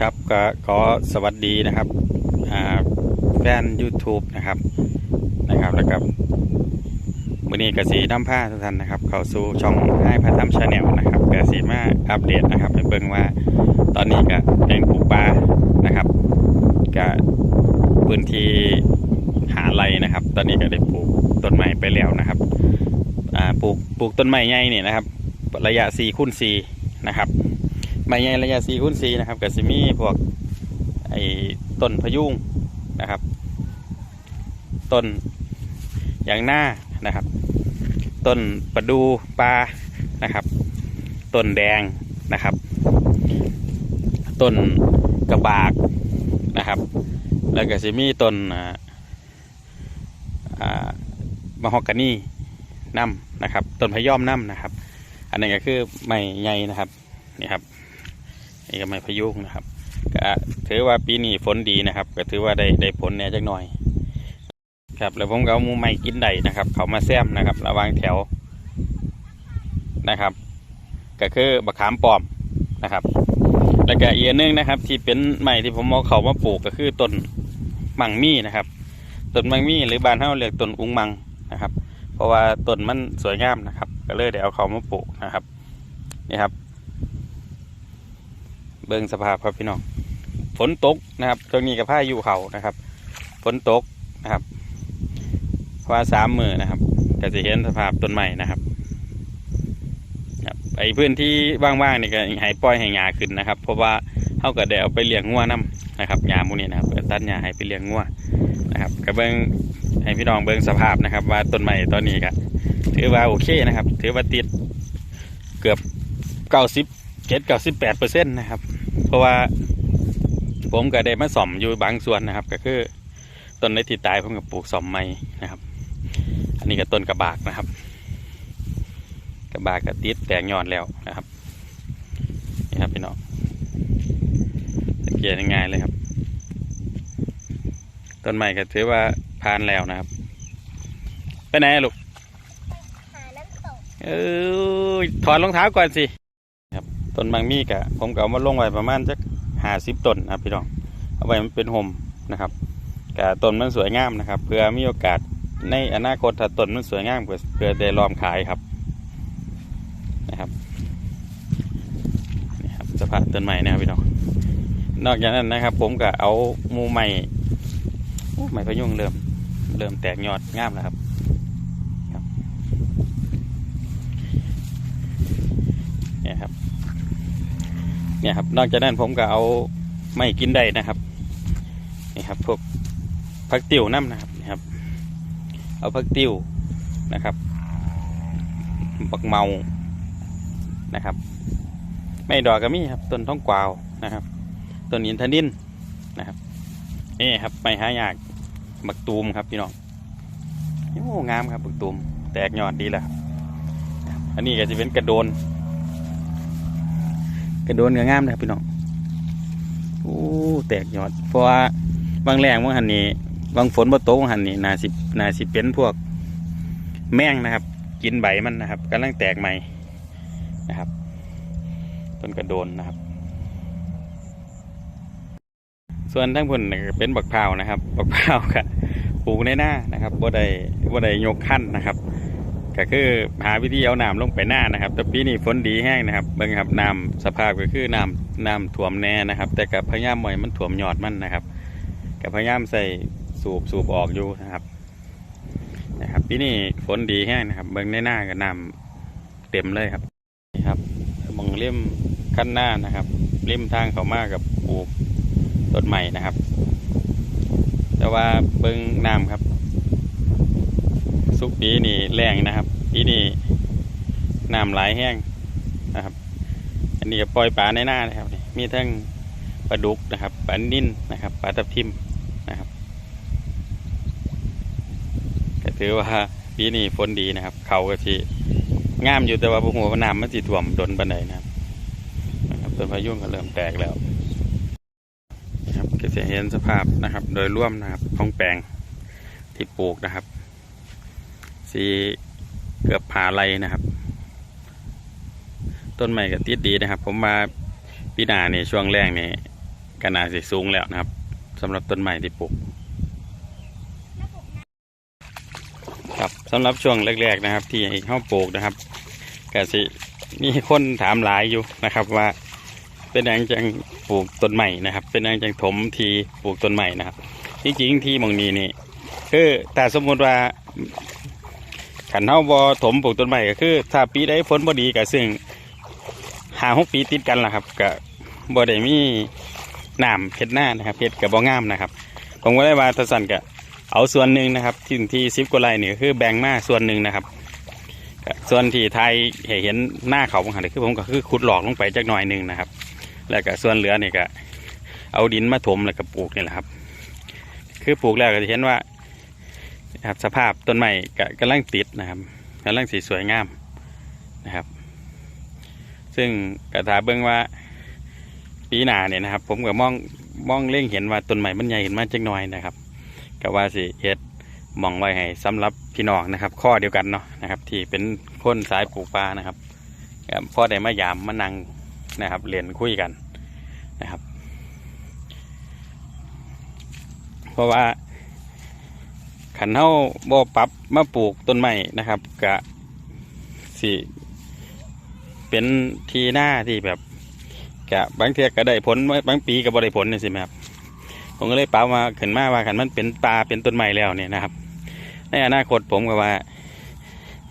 ครับก็ขอสวัสดีนะครับแฟน YouTube นะครับนะครับแล้วก็มือนี้กสีน้ำผ้าทุกท่านนะครับ เข้าสู่ช่องให้พระธรรมชาแนลนะครับกสีมาอัปเดตนะครับให้เบิ่งว่าตอนนี้ก็แปลงปลูกปลานะครับก็พื้นที่หาไรนะครับ ตอนนี้ก็ได้ปลูกต้นไม้ไปแล้วนะครับปลูกปลูกต้นไม้ใหญ่นี่ยนะครับ ระยะ4คูณ4นะครับ ใบใหญ่ระยะสีคูณสีนะครับก็จะมีพวกไอ้ต้นพยุงนะครับต้นยางหน้านะครับ ต้นประดูปลานะครับ ต้นแดงนะครับ ต้นกระบากนะครับ แล้วก็จะมีต้นมะฮอกกานีน้ำนะครับ ต้นพยอมน้ำนะครับ อันนี้ก็คือไม้ใหญ่นะครับนี่ครับ นี่ก็ไม้พะยุงนะครับก็ถือว่าปีนี้ฝนดีนะครับ ก็ถือว่าได้ได้ผลแน่จักหน่อย ครับแล้วผมก็เอามูไม้กินได้นะครับ เขามาแซมนะครับ ระวางแถวนะครับ ก็คือบักขามปลอมนะครับ แล้วก็อีกนึงนะครับ ที่เป็นไม้ที่ผมเอาเขามาปลูกก็คือต้นมังมี่นะครับต้นมังมี่หรือบ้านเฮาเรียกต้นอุงมังนะครับ เพราะว่าต้นมันสวยงามนะครับ ก็เลยได้เอาเขามาปลูกนะครับนี่ครับ เบิ่งสภาพครับพี่น้องฝนตกนะครับช่วงนี้กับผ้าอยู่เขานะครับฝนตกนะครับว่าสามมือนะครับก็จะเห็นสภาพต้นใหม่นะครับไอ้พื้นที่ว่างๆนี่ก็ให้ปล่อยให้หญ้าขึ้นนะครับ เพราะว่าเขาก็ได้เอาไปเลี้ยงงัวน้ำนะครับหญ้าหมูนี่นะครับตัดหญ้าให้ไปเลี้ยงงัวนะครับก็เบิ่งให้พี่น้องเบิ่งสภาพนะครับ ว่าต้นใหม่ตอนนี้ก็ถือว่าโอเคนะครับ ถือว่าติดเกือบเก้าสิบเจ็ดเก้าสิบแปดเปอร์เซ็นต์นะครับ เพราะว่า ผมก็ได้มาส่อมอยู่บางส่วนนะครับ ก็คือต้นในที่ตายผมก็ปลูกส่อมใหม่นะครับ อันนี้ก็ต้นกระบากนะครับ กระบากก็ติดแตกยอดแล้วนะครับนี่ครับพี่น้องสังเกตง่ายๆเลยครับ ต้นใหม่ก็ถือว่าผ่านแล้วนะครับไปไหนอะลูกหาน้ำตกเออถอดรองเท้าก่อนสิครับ ต้นบางมีกะผมก็เอามาลงไว้ประมาณสักห้าสิบต้นนะครับพี่น้อง เอาไว้มันเป็นห่มนะครับกะต้นมันสวยงามนะครับ เพื่อมีโอกาสในอนาคตถ้าต้นมันสวยงามเพื่อเพื่อได้ลอมขายครับนะครับนี่ครับสภาพต้นใหม่นะครับพี่น้องนอกจากนั้นนะครับ ผมก็เอามูใหม่โอ้ใหม่พยุงเริ่มเริ่มแตกยอดงามแล้วครับ เนี่ยครับ เนี่ยครับ นอกจากนั้นผมก็เอาไม่กินได้นะครับนี่ครับพวกผักติ๋วน้ำนะครับนี่ครับ เอาผักติ๋วนะครับบักเมานะครับ ไม่ดอกก็มีครับต้นท้องกวาวนะครับต้นอินทนินนะครับนี่ครับไม่หายากบักตูมครับพี่น้องโอ้งามครับบักตูม แตกยอดดีแล้วอันนี้ก็จะเป็นกระโดน ระโดนก็งามนะครับพี่น้องโอ้แตกยอด เพราะว่าบางแรงบางหันนี่บางฝนบ่ตกบางหันนี่นาสินาสิเป็นพวก แมงนะครับ กินใบมันนะครับกำลังแตกใหม่นะครับต้นกระโดนนะครับ ส่วนทั้งผลเป็นบักพร้าวนะครับ บักพร้าวก็ปลูกในหน้านะครับบ่ได้บ่ได้ยกขั้นนะครับ ก็คือหาวิธีเอาน้ำลงไปหน้านะครับแต่ปีนี้ฝนดีแห้งนะครับเบิ่งครับน้ำสภาพก็คือน้ำน้ำท่วมแน่นะครับ แต่กับพยายามบ่อยมันท่วมยอดมันนะครับกับพยายามใส่สูบสูบออกอยู่นะครับนะครับปีนี้ฝนดีแห้งนะครับ เบิ่งในหน้าก็น้ำเต็มเลยครับนี่ครับมองเลี่ยมขั้นหน้านะครับเลี่ยมทางเขามากับปลูกต้นใหม่นะครับ แต่ว่าเบิ่งน้ำครับ สุกปีนี่แรงนะครับปีนี้น้ำไหลแห้งนะครับ อันนี้ก็ปล่อยปลาในหน้านะครับ มีทั้งปลาดุกนะครับปลานิ่นนะครับปลาทับทิมนะครับก็ถือว่าปีนี้ฝนดีนะครับ เขาก็สิงามอยู่แต่ว่าพวกหัวน้ำมันสิท่วมดนปันใดนะครับนะครับต้นพายุงก็เริ่มแตกแล้วครับก็จะเห็นสภาพนะครับ โดยร่วมนะครับของแปลงที่ปลูกนะครับ สีเกือบผาไรนะครับ ต้นใหม่ก็ติดดีนะครับ ผมมาปีหน้านี่ช่วงแรกนี่ก็น่าสิสูงแล้วนะครับสำหรับต้นไม้ที่ปลูกครับสำหรับช่วงแรกๆนะครับ ที่เข้าปลูกนะครับก็สิมีคนถามหลายอยู่นะครับว่าเป็นอย่างจังปลูกต้นใหม่นะครับ เป็นอย่างจังถมทีปลูกต้นใหม่นะครับที่จริงที่มองนี้นี่คือแต่สมมติว่า ขันเท้าบอถมปลูกต้นใหม่ก็คือ ถ้าปีใดฝนบ่ดีก็ซึ่งหาหกปีติดกันล่ะครับก็บ่ได้มีน้ำเพ็ดหน้านะครับเพ็ดกับบ่งามนะครับ ผมก็ได้ว่าตะสันกะเอาส่วนหนึ่งนะครับที่ที่ซิปกไรเนี่ยคือแบ่งมาส่วนหนึ่งนะครับ ส่วนที่ไทยเห็นหน้าเขาบางหันคือผมก็คือขุดหลอกลงไปจักหน่อยหนึ่งนะครับ แล้วก็ส่วนเหลือเนี่ยก็เอาดินมาถมแล้วก็ปลูกนี่แหละครับ คือปลูกแล้วก็จะเห็นว่า นะครับสภาพต้นไม้กำลังติดนะครับกำลังสีสวยงามนะครับ ซึ่งกระถาเบื้องว่าปีหน้าเนี่ยนะครับ ผมก็มองมองเล่งเห็นว่าต้นไม้มันใหญ่ขึ้นมาจักหน่อยนะครับก็ว่าสิเฮ็ดมองไว้ให้สำหรับพี่น้องนะครับ ข้อเดียวกันเนาะนะครับ ที่เป็นคนสายปลูกปลานะครับพ่อได้มายามมานั่งนะครับเรียนคุยกันนะครับ เพราะว่า ขันเฮาบ่ปรับมาปลูกต้นไม้นะครับกะสิเป็นทีหน้าที่แบบกะบางเทียก็ได้ผลบางปีก็บ่ได้ผลนี่สิแม่ครับผมก็เลยเปล่ามาขึ้นมาว่าขันมันเป็นปลาเป็นต้นไม้แล้วเนี่ยนะครับ ในอนาคตผมก็ว่า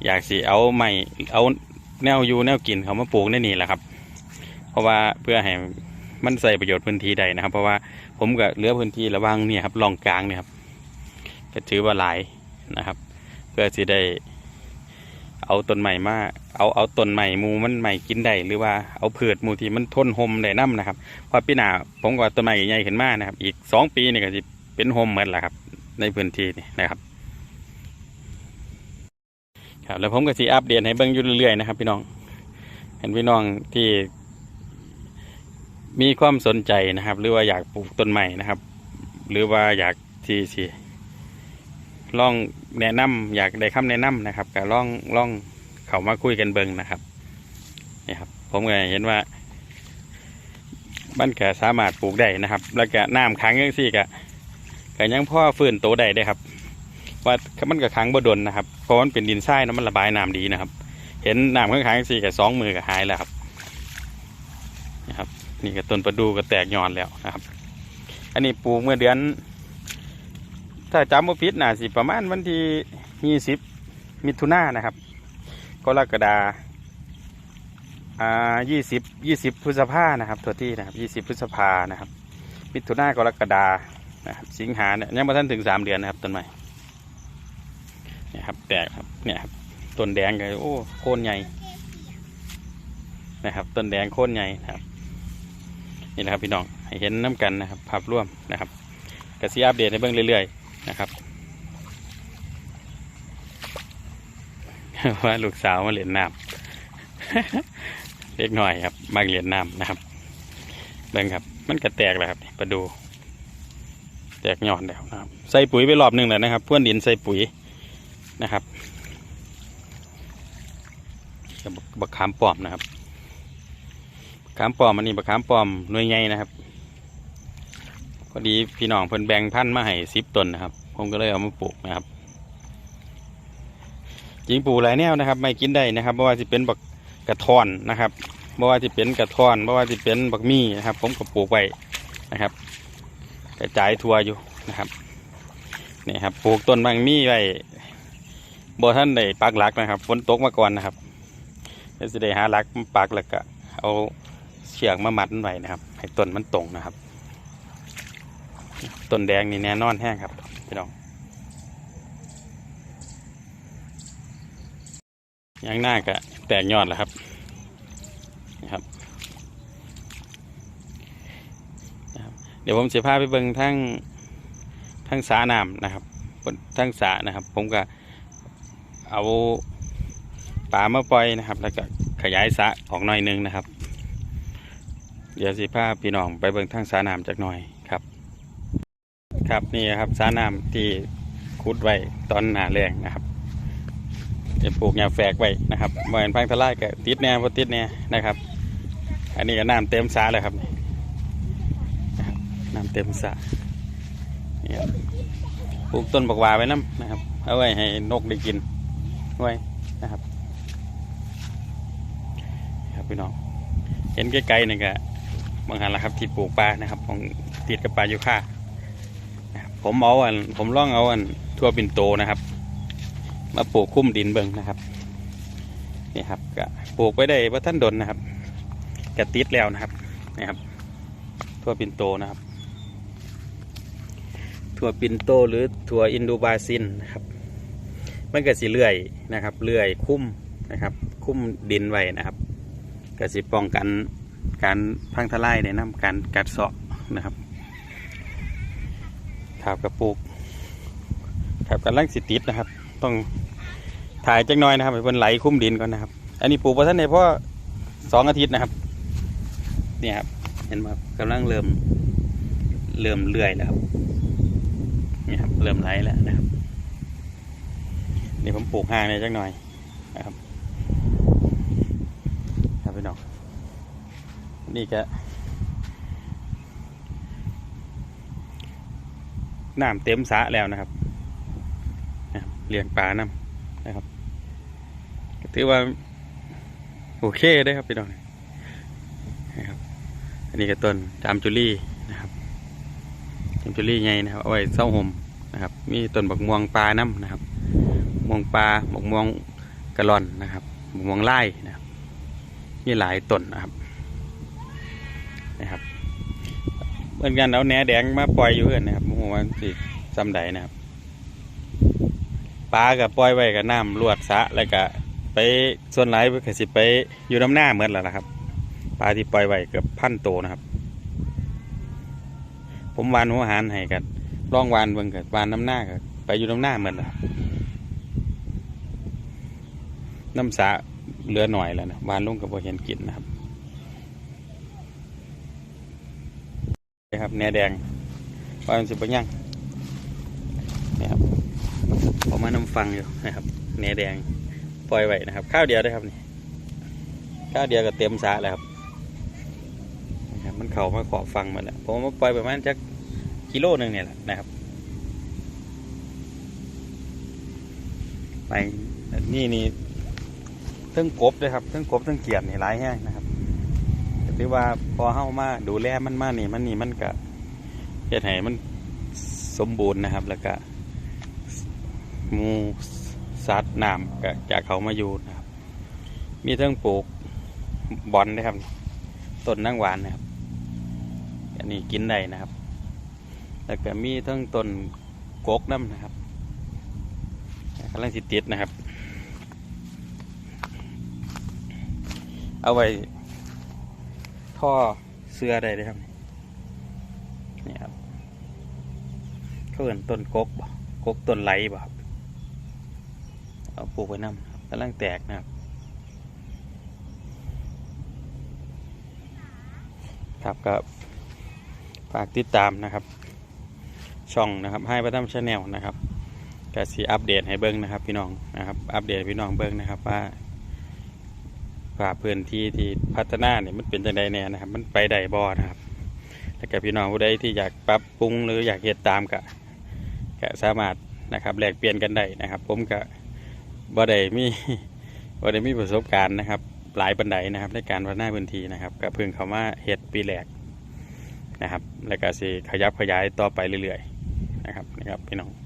อยากสิเอาไม้เอาแนวยูแนวกินเขามาปลูกในนี่แหละครับ เพราะว่าเพื่อให้มันใส่ประโยชน์พื้นที่ใดนะครับ เพราะว่าผมก็เหลือพื้นที่ระว่างเนี่ยครับรองกลางเนี่ยครับ ก็ถือว่าหลายนะครับ เพื่อสิได้เอาต้นใหม่มาเอาเอาต้นใหม่มูมันใหม่กินได้หรือว่าเอาพืชหมูที่มันทนหมได้น้ำนะครับพอปีหน้าผมก็ต้นไม้ใหญ่ขึ้นมานะครับ อีกสองปีนี่ก็จะเป็นโฮมเหมือนแหละครับ ในพื้นที่นี่นะครับครับแล้วผมก็สิอัปเดตให้เบิ่งอยู่เรื่อยๆนะครับ พี่น้องเห็นพี่น้องที่มีความสนใจนะครับ หรือว่าอยากปลูกต้นใหม่นะครับ หรือว่าอยากที่สิ ลองแนะนำอยากได้คำแนะนำนะครับก็ลองลองเขามาคุยกันเบิ่งนะครับนี่ครับ ผมก็เห็นว่ามันก็สามารถปลูกได้นะครับ แล้วก็น้ำขังยังสี่ก็ก็ยังพ่อฟื้นโตได้ได้ครับ ว่ามันก็ขังบ่ดนนะครับเพราะมันเป็นดินทรายนะมันระบายน้ำดีนะครับ เห็นน้ำข้างขังสี่กับสองมือก็หายแล้วครับนะครับ นี่ก็ต้นประดูก็แตกยอนแล้วนะครับ อันนี้ปลูกเมื่อเดือน ถ้าจำว่าพิษน่าสิประมาณวันที่ยี่สิบมิถุนายนนะครับกรกฎาอ่ายี่สิบยี่สิบพฤษภานะครับตัวที่นะครับยี่สิบพฤษภานะครับ มิถุนายนกรกฎานะครับสิงหาเนี่ยยังไม่ทันถึงสามเดือนนะครับต้นไม้เนี่ยครับแตกครับเนี่ยครับต้นแดงเลยโอ้โคนใหญ่นะครับต้นแดงโคนใหญ่นะครับนี่นะครับพี่น้องให้เห็นน้ำกันนะครับภาพร่วมนะครับกระซีอัปเดตให้เบิ่งเรื่อยๆ นะครับว่าลูกสาวมาเล่นน้ำเล็กหน่อยครับมาเหรียญน้ำนะครับเบิ่งครับ มันกระแตกแล้วครับประดู แตกหยอดแล้วนะครับ ใส่ปุ๋ยไปรอบหนึ่งแล้วนะครับพ่วนดินใส่ปุ๋ยนะครับบักขามป้อมนะครับขามป้อมอันนี้บักขามป้อมหน่วยใหญ่นะครับ พอดีพี่น้องเพิ่นแบ่งพันธุ์มาให้สิบต้นนะครับ ผมก็เลยเอามาปลูกนะครับจริงปลูกหลายแนวนะครับ ไม่กินได้นะครับเพราะว่าจะเป็นบักกระทอนนะครับเพราะว่าจะเป็นกระทอนเพราะว่าจะเป็นบักมี่นะครับ ผมก็ปลูกไว้นะครับกระจายทั่วอยู่นะครับนี่ครับปลูกต้นบางมี่ไว้บ่ท่านได้ปักหลักนะครับฝนตกมาก่อนนะครับจะได้หาหลักปักแล้วก็เอาเชือกมามัดไว้นะครับ ให้ต้นมันตรงนะครับ ต้นแดงนี่แน่นอนแห้งครับพี่น้องยางหน้าก็แตกยอดแล้วครับนะครับ เดี๋ยวผมจะพาไปเบิ่งทั้งทั้งสาน้ำนะครับบนทั้งสานะครับ ผมก็เอาปลามาปล่อยนะครับ แล้วก็ขยายสะออกหน่อยหนึงนะครับ เดี๋ยวสิพาพี่น้องไปเบิ่งทั้งสาน้ำจากหน่อยครับ ครับนี่ครับสาน้ำที่ขุดไว้ตอนหนาแรงนะครับจะปลูกหญ้าแฝกไว้นะครับบ่เห็นพังทลายก็ติดแน่พอติดแน่นะครับ อันนี้ก็น้ำเต็มสาเลยครับน,น้ำเต็มสระนี่ครับปลูกต้นบักหวาไว้น้ำนะครับ เอาไว้ให้นกได้กินไว้นะครับครับพี่น้องเห็นไกลๆนี่ก็บางหันละครับที่ปลูกปลานะครับของติดกับปลายูค่า ผมเอาอัน ผมล่องเอาอันทั่วปินโตนะครับ มาปลูกคุ้มดินเบิ่งนะครับนี่ครับก็ปลูกไว้ได้ว่าท่านดนนะครับกระติดแล้วนะครับนี่ครับ ทั่วปินโตนะครับถั่วปินโตหรือถั่วอินโดบาซินนะครับมันก็สิเลื่อยนะครับเลื่อยคุ้มนะครับ คุ้มดินไว้นะครับก็สิป้องกันการพังทลายในน้ำการกัดเซาะนะครับ ถาบกระปุกถาบกำลังสิติดนะครับ ต้องถ่ายจักหน้อยนะครับเพิ่นไหลคุ้มดินก่อนนะครับ อันนี้ปลูกมาท่านในพราะสองอาทิตย์นะครับเนี่ยครับเห็นไหมครับกำลังเริ่มเริ่มเลื่อยแล้วครับเนี่ยครับเริ่มไหลแล้วนะครับนี่ผมปลูกห่างเลยจักหน่อยนะครับครับพี่น้องนี่ก็ น้ำเต็มสระแล้วนะครับเลี้ยงปลาน้ำนะครับถือว่า โอเคได้ครับพี่น้องนะครับ อันนี้ก็ต้นจามจุลี่นะครับจามจุลี่ไงนะครับเอาไว้เศร้าห่มนะครับ มีต้นบักม่วงปลาน้ำนะครับม่วงปลาบักม่วงกระลอนนะครับบักม่วงไล่นะครับมีหลายต้นนะครับ เหมือนกันเอาแหนแดงมาปล่อยอยู่เพื่อนนะครับโมโหว่สิซ้ำใดนะครับปลากับปล่อยไว้กับน้ำลวดสะแล้วก็ไปส่วนไหลเพื่อสิไปอยู่น้ำหน้าเหมือนแล้วนะครับปลาที่ปล่อยไว้เกือบพันตัวนะครับ ผมวานหัวหารให้กันล่องวานเบิ่งกับวานน้ำหน้ากับไปอยู่น้ำหน้าเหมือนแล้วน้ำสะเหลือหน่อยแล้วนะวานลุงกับพอเห็นกินนะครับ ครับแหนแดงวานสิบยังนี่ครับผมมาน้ำฟังอยู่นะครับแหนแดงปล่อยไว้นะครับ ข้าวเดียวได้ครับนี่ข้าวเดียวก็เต็มสระแล้วครับนะครับ มันเข่ามาขอบฟังหมาแล้วผมมาปล่อยประมาณจักกิโลหนึ่งเนี่ยแหละนะครับ ไปนี่นี่ทั้งกบเลยครับทั้งกบทั้งเกียดนี่หลายแห้งนะครับ ถือว่าพอเข้ามาดูแลมันมานี่มันนี่มันก็เฮ็ดให้มันสมบูรณ์นะครับ แล้วก็มูสัตว์น้ำก็จากเขามาอยู่นะครับ มีทั้งปลูกบอนนะครับต้นนางหวานนะครับอันนี้กินได้นะครับ แล้วก็มีทั้งต้นกกน้ำนะครับกำลังสิติดนะครับ เอาไว้ ท่อเสื้อได้เลยครับนี่ครับเขาเอินต้นกกบ่กกต้นไหลบ่ครับเอาปลูกไว้น้ำกำลังแตกนะครับครับก็ฝากติดตามนะครับ ช่องนะครับให้ประทับชาแนลนะครับก็สีอัปเดตให้เบิ้งนะครับ พี่น้องนะครับ อัปเดตพี่น้องเบิ้งนะครับว่า ว่าพื้นที่ที่พัฒนาเนี่ยมันเป็นจังไดแน่นะครับ มันไปได้บ่นะครับแล้วก็พี่น้องผู้ใดที่อยากปรับปรุงหรืออยากเฮ็ดตามก็ก็สามารถนะครับแลกเปลี่ยนกันได้นะครับ ผมก็บ่ได้มีบ่ได้มีประสบการณ์นะครับ หลายปันไดนะครับในการพัฒนาพื้นที่นะครับก็เพิ่งเข้ามาเฮ็ดปีแรกนะครับ แล้วก็สิขยับขยายต่อไปเรื่อยๆนะครับนะครับพี่น้อง